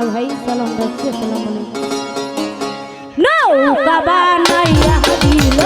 না ভাই সালাম রাখছি আসসালাম আলাইকুম। নৌকা বানাইয়া দিল